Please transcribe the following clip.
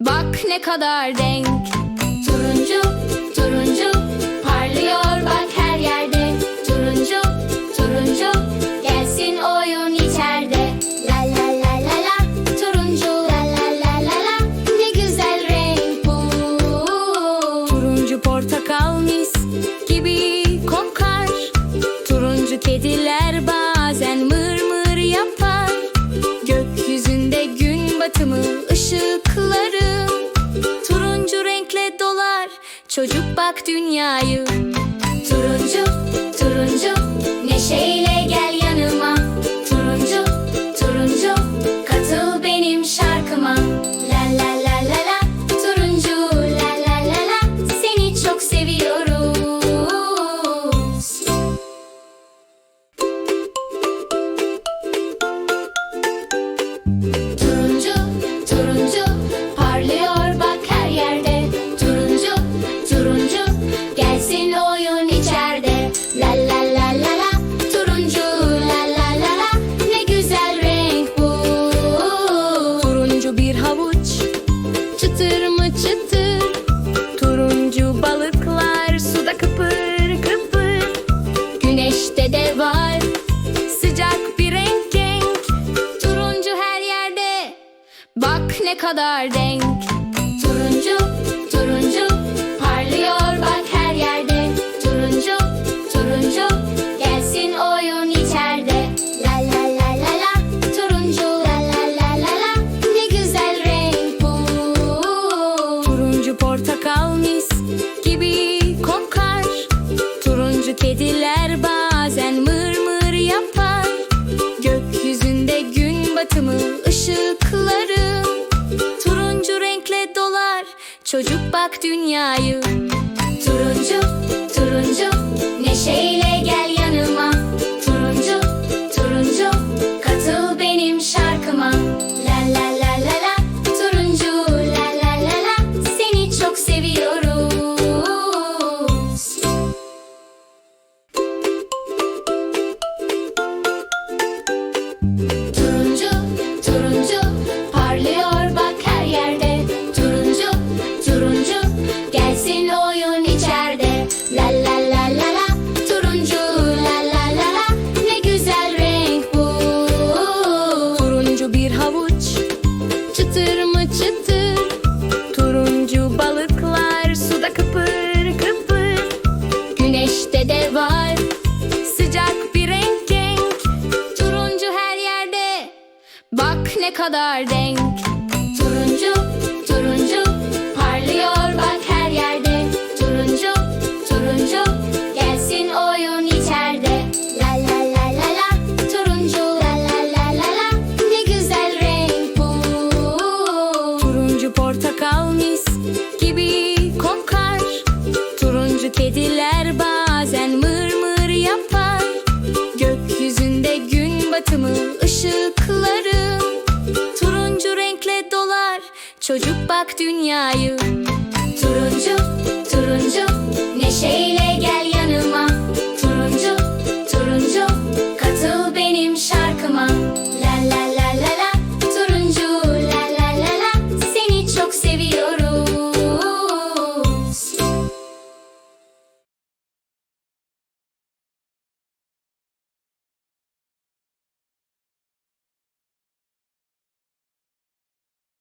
Bak ne kadar denk. Çocuk bak dünyayı. Turuncu, turuncu neşeyle ne kadar denk. Çocuk bak dünyayı. Turuncu, turuncu Neşeyle gel. ne? Sıcak bir renk. Turuncu her yerde. Bak ne kadar denk. ışıkları Turuncu renkle dolar. Çocuk bak dünyayı. Turuncu, turuncu.